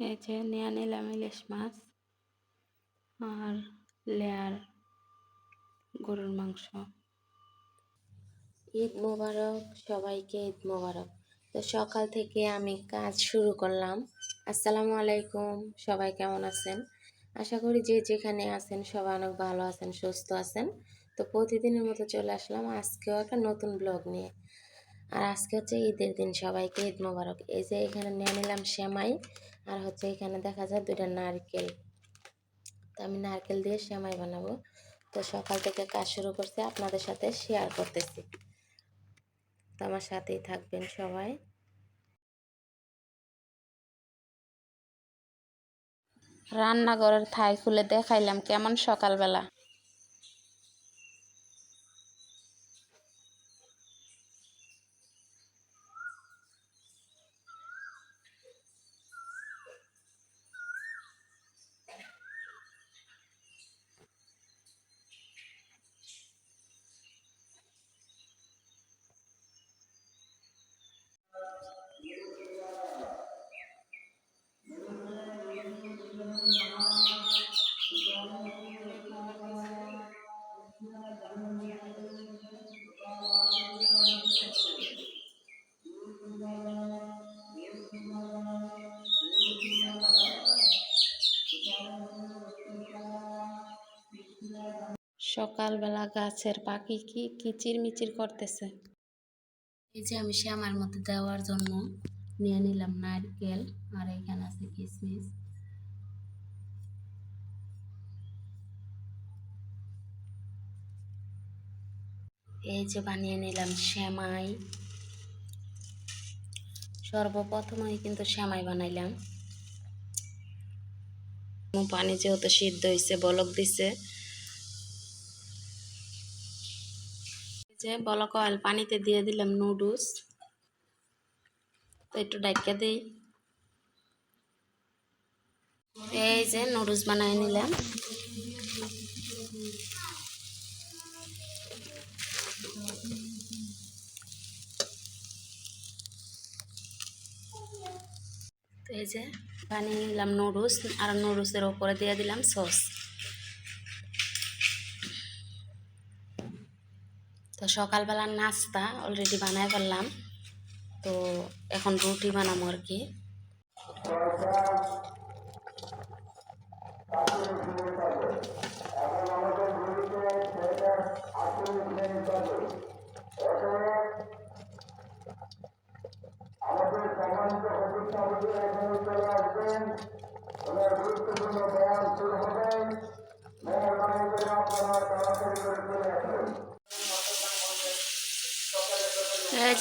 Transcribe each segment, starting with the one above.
এই যে নিলাম ইলিশ মাছ আর লেয়ার গরুর মাংস। ঈদ মোবারক, সবাইকে ঈদ মোবারক। তো সকাল থেকে আমি কাজ শুরু করলাম। আসসালামু আলাইকুম, সবাই কেমন আছেন? আশা করি যে যেখানে আছেন সবাই অনেক ভালো আছেন, সুস্থ আছেন। তো প্রতিদিনের মতো চলে আসলাম আজকেও একটা নতুন ব্লগ নিয়ে। আর আজকে হচ্ছে ঈদের দিন, সবাইকে ঈদ মোবারক। এই যে এখানে নিয়ে নিলাম সেমাই, আর হচ্ছে এখানে দেখা যায় দুইটা নারকেল। তো আমি নারকেল দিয়ে সেমাই বানাবো। তো সকাল থেকে কাজ শুরু করছে, আপনাদের সাথে শেয়ার করতেছি। তো আমার সাথেই থাকবেন সবাই। রান্নাঘরের থাই খুলে দেখাইলাম কেমন সকালবেলা। সকালবেলা গাছের পাখি কি কিচির মিচির করতেছে? এই যে আমি শ্যামার মধ্যে দেওয়ার জন্য নিয়ে নিলাম নারকেল, আর এখানে আছে কিশমিশ এই যে বানিয়ে নিলাম শ্যামাই সর্বপ্রথমই কিন্তু শ্যামাই বানাইলাম। পানি যেহেতু সিদ্ধ হয়েছে বলক দিছে। যে বলক অয়েল পানিতে দিয়ে দিলাম নুডলস। তো একটু ডাইকা দিই। এই যে নুডলস বানিয়ে নিলাম। এই যে বানিয়ে নিলাম নুডলস আর নুডলসের ওপরে দিয়ে দিলাম সস। তো সকালবেলার নাস্তা অলরেডি বানাই ফেললাম। তো এখন রুটি বানাবো আর কি। এই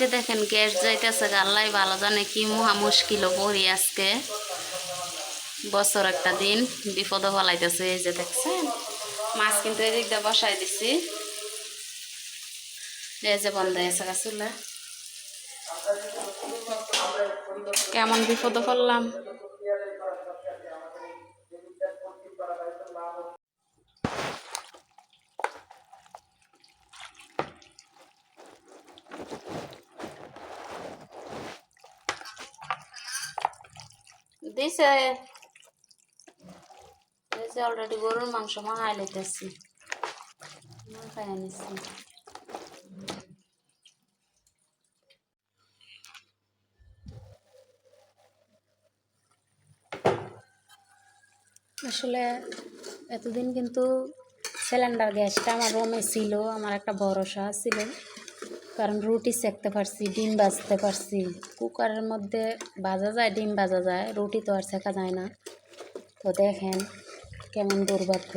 যে দেখেন গ্যাস যাইতেছে আল্লাহ ভালো জানে কি মহা মুশকিলও পড়ি আজকে। বছর একটা দিন বিপদও ফলাইতেছে, এই যে দেখছেন? মাছ কিন্তু এদিক দিয়ে বসাই দিছি। এই যে বন্ধ হয়েছে গাছুলা কেমন বিপদ ফেললাম দিছে। দিছে অলরেডি গরুর মাংস মাখাই লইতেছি। মাখাই আনিছি আসলে এতদিন কিন্তু সিলিন্ডার গ্যাসটা আমার রুমে ছিল, আমার একটা ভরসা ছিল। কারণ রুটি সেকতে পারছি, ডিম বাজতে পারছি। কুকারের মধ্যে ভাজা যায়, ডিম ভাজা যায়, রুটি তো আর শেখা যায় না। তো দেখেন কেমন দুর্ভাগ্য।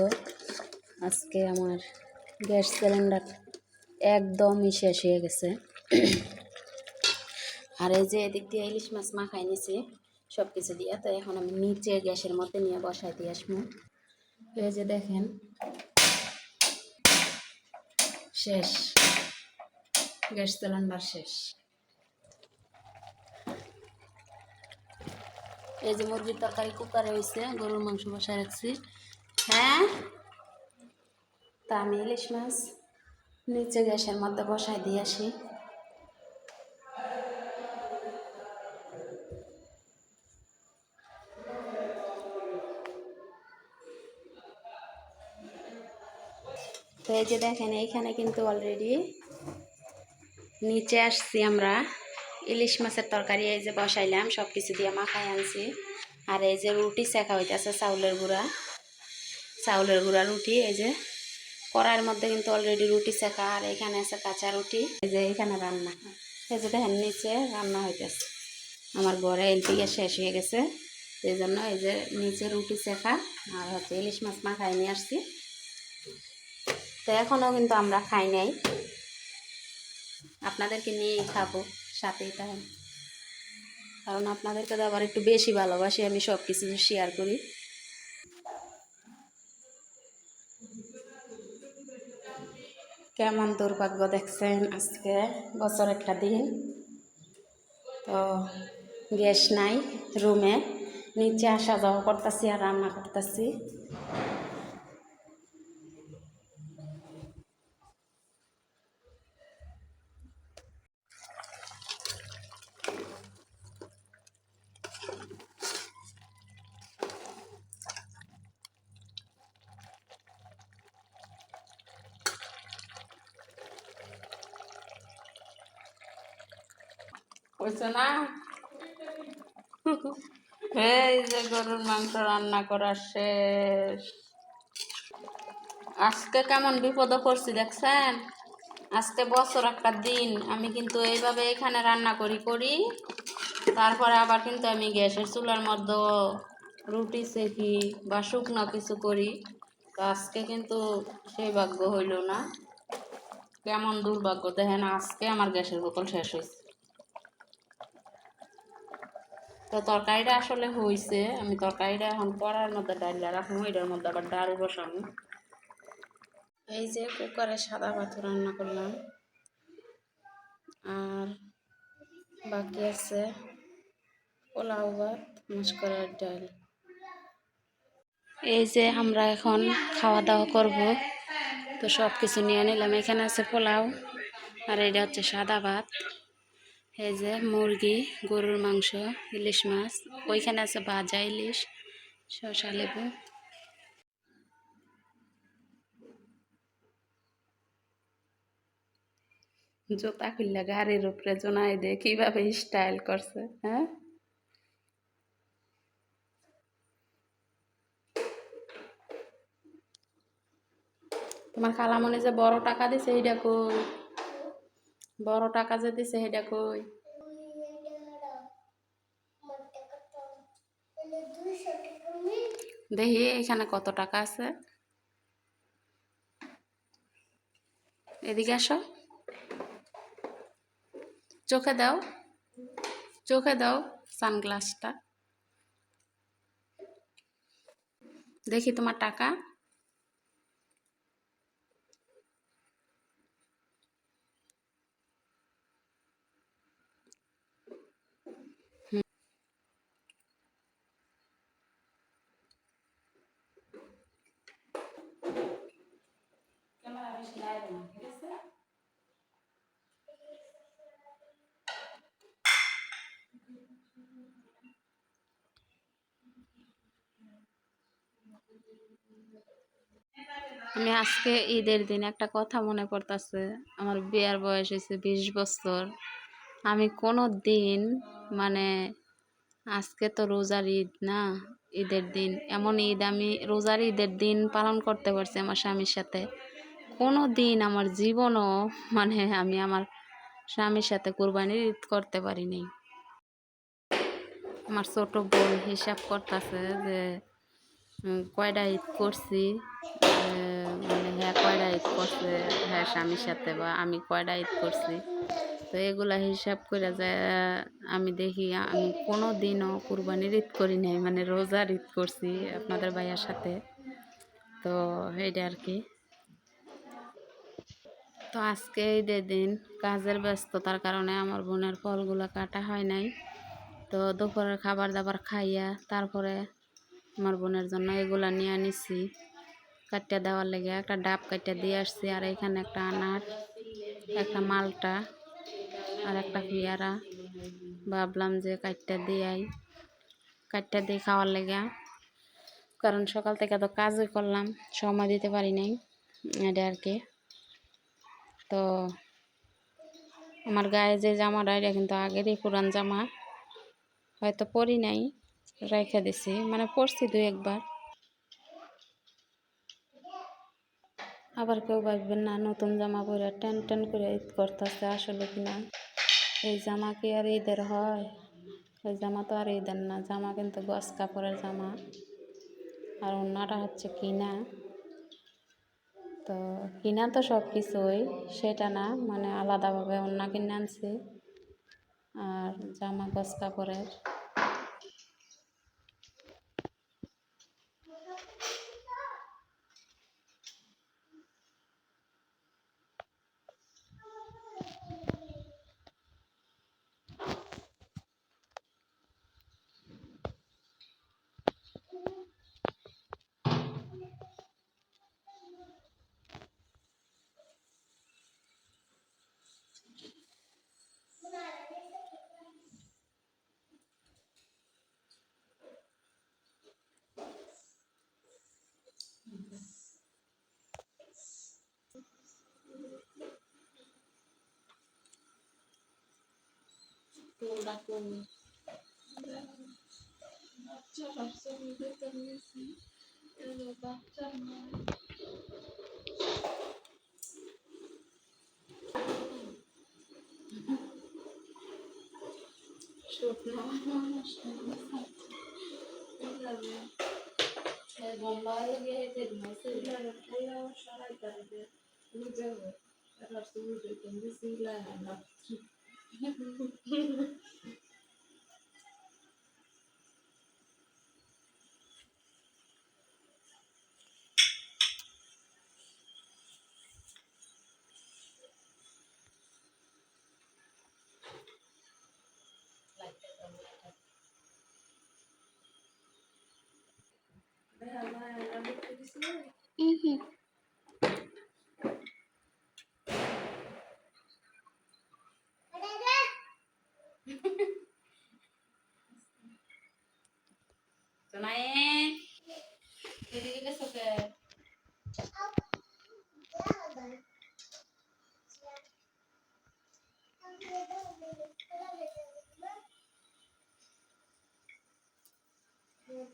আজকে আমার গ্যাস সিলিন্ডার একদমই শেষ হয়ে গেছে। আর এই যে এদিক দিয়ে ইলিশ মাছ মাখাই নিছি সব কিছু দিয়ে, তো এখন আমি নিচে গ্যাসের মধ্যে নিয়ে বসাই দিয়ে আসব। এই যে দেখেন, শেষ। গ্যাস বার শেষ। এই যে মুরগির তরকারি কুকারে হয়েছে গরুর মাংস বসায় রাখছি। হ্যাঁ? তা আমি ইলিশ মাছ, নিচে গ্যাসের মধ্যে বসায় দিয়ে আসি। তো এই যে দেখেন, এইখানে কিন্তু অলরেডি নিচে আসছি আমরা। ইলিশ মাছের তরকারি এই যে বসাইলাম সব কিছু দিয়ে মাখাই আনছি। আর এই যে রুটি শেখা হইতেছে চাউলের গুঁড়া। চাউলের গুঁড়া রুটি, এই যে কড়াইয়ের মধ্যে কিন্তু অলরেডি রুটি শেখা, আর এখানে আছে কাঁচা রুটি। এই যে এখানে রান্না। এই যে দেখেন, নিচে রান্না হইতেছে। আমার ঘরে এলপিগে শেষ হয়ে গেছে। সেই জন্য এই যে নিচে রুটি শেখা, আর হচ্ছে ইলিশ মাছ মাখাই নিয়ে আসছি। তো এখনও কিন্তু আমরা খাই নাই। আপনাদেরকে নিয়েই খাব সাথেই থাকেন কারণ আপনাদেরকে তো আবার একটু বেশি ভালোবাসি, আমি সব কিছু শেয়ার করি। কেমন দুর্ভাগ্য দেখছেন আজকে? বছর একটা দিন। তো গ্যাস নাই রুমে। নিচে আসা যাওয়া করতেছি আর রান্না করতেছি। এই যে গরুর মাংস রান্না করা শেষ। আজকে কেমন বিপদে পড়ছি দেখছেন? আজকে বছর একটা দিন, আমি কিন্তু এইভাবে এখানে রান্না করি করি। তারপরে আবার কিন্তু আমি গ্যাসের চুলার মধ্যে রুটি সেকি বা শুকনো কিছু করি। তো আজকে কিন্তু সেই ভাগ্য হইল না। কেমন দুর্ভাগ্য, দেখেন আজকে আমার গ্যাসের বোতল শেষ হয়েছে তো তরকারিটা আসলে হয়েছে আমি তরকারিটা এখন কড়ার মধ্যে ডাইলা রাখব, এটার মধ্যে আবার ডাল বসাবো। এই যে কুকারে সাদা ভাত রান্না করলাম। আর বাকি আছে পোলাও ভাত মুসকরার ডাল। এই যে আমরা এখন খাওয়া দাওয়া করব, তো সব কিছু নিয়ে নিলাম। এখানে আছে পোলাও, আর এটা হচ্ছে সাদা ভাত। এই যে মুরগি, গরুর মাংস, ইলিশ মাছ, ওইখানে আছে ভাজা ইলিশ, শসা লেবু। জুতা খুললে গাড়ির উপরে জোনাই দে কীভাবে স্টাইল করছে হ্যাঁ? তোমার খালামণি যে বড় টাকা দিছে এইটা কই? বড় টাকা যে দিছে সেইটা কই? দেখি এখানে কত টাকা আছে। এদিকে আসো। চোখে দাও। চোখে দাও সানগ্লাসটা। দেখি তোমার টাকা। আমি আজকে ঈদের দিন একটা কথা মনে পড়তাছে। আমার বিয়ার বয়স হয়েছে বিশ বছর। আমি কোনো দিন মানে আজকে তো রোজার ঈদ না, ঈদের দিন। এমন ঈদ আমি, রোজার ঈদের দিন পালন করতে পারছি আমার স্বামীর সাথে। কোনো দিন আমার জীবনও মানে আমি আমার স্বামীর সাথে কোরবানির ঈদ করতে পারিনি। আমার ছোট বোন হিসাব করতেছে যে কয়টা ঈদ করছি? মানে হ্যাঁ কয়টা ঈদ করছে? হ্যাঁ স্বামীর সাথে বা আমি কয়টা ঈদ করছি? তো এগুলা হিসাব করে যায় আমি দেখি, আমি কোনো দিনও কুরবানির ঈদ করি নাই মানে রোজার ঈদ করছি আপনাদের ভাইয়ার সাথে। তো এইটা আর কি। তো আজকে ঈদের দিন কাজের ব্যস্ততার কারণে আমার বোনের ফলগুলো কাটা হয় নাই। তো দুপুরের খাবার দাবার খাইয়া তারপরে আমার বোনের জন্য এগুলা নিয়ে আনিছি। কাটিয়া দেওয়ার লেগে একটা ডাব কাটিয়া দিয়ে আসছি, আর এখানে একটা আনার, একটা মালটা, আর একটা পেয়ারা। ভাবলাম যে কাটটা দিয়াই। কাটটা দিয়ে খাওয়ার লেগে, কারণ সকাল থেকে তো কাজই করলাম, সময় দিতে পারি নাই এটা আর কি। তো আমার গায়ে যে জামাটা, এটা কিন্তু আগেরই পুরান জামা, হয়তো পরি নাই। রেখে দিছি মানে পরছি দুই একবার। আবার কেউ ভাববেন, না, নতুন জামা পরে টেন টেন করে ঈদ করতেছে, আসলে কি না? এই জামা কি আর ঈদের হয়? ওই জামা তো আর ঈদের না, জামা কিন্তু গস কাপড়ের জামা। আর অন্যটা হচ্ছে কিনা। তো কিনা তো সব কিছুই সেটা না মানে আলাদাভাবে অন্য কিনে আনছি। আর জামা গস কাপড়ের। odaklı olun. Çok namuş. Ne bombayla geldim. Mesela bayağı şahit verdi. Bu canı. Rahatsız edici. Kendisiyle anlattık. Mm-hmm.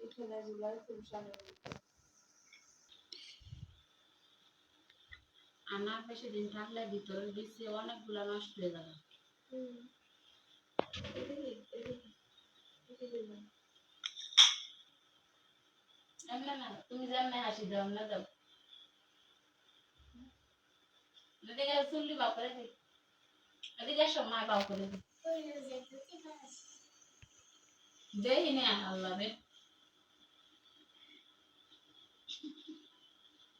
এখানে খুব সামনে আনার বেশি দিন থাকলে ভিতরে দিচ্ছে অনেকগুলো নষ্ট হয়ে যাবে। না তুমি যেমনি হাসি দাও না দাও। এদিকে চুল্লি বাউ করে দিই এদিকে এসো মা বাউ করে দিই দেই না আল্লাহ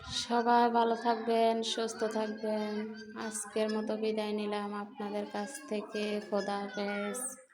সবাই ভালো থাকবেন সুস্থ থাকবেন। আজকের মতো বিদায় নিলাম আপনাদের কাছ থেকে। খোদা হাফেজ।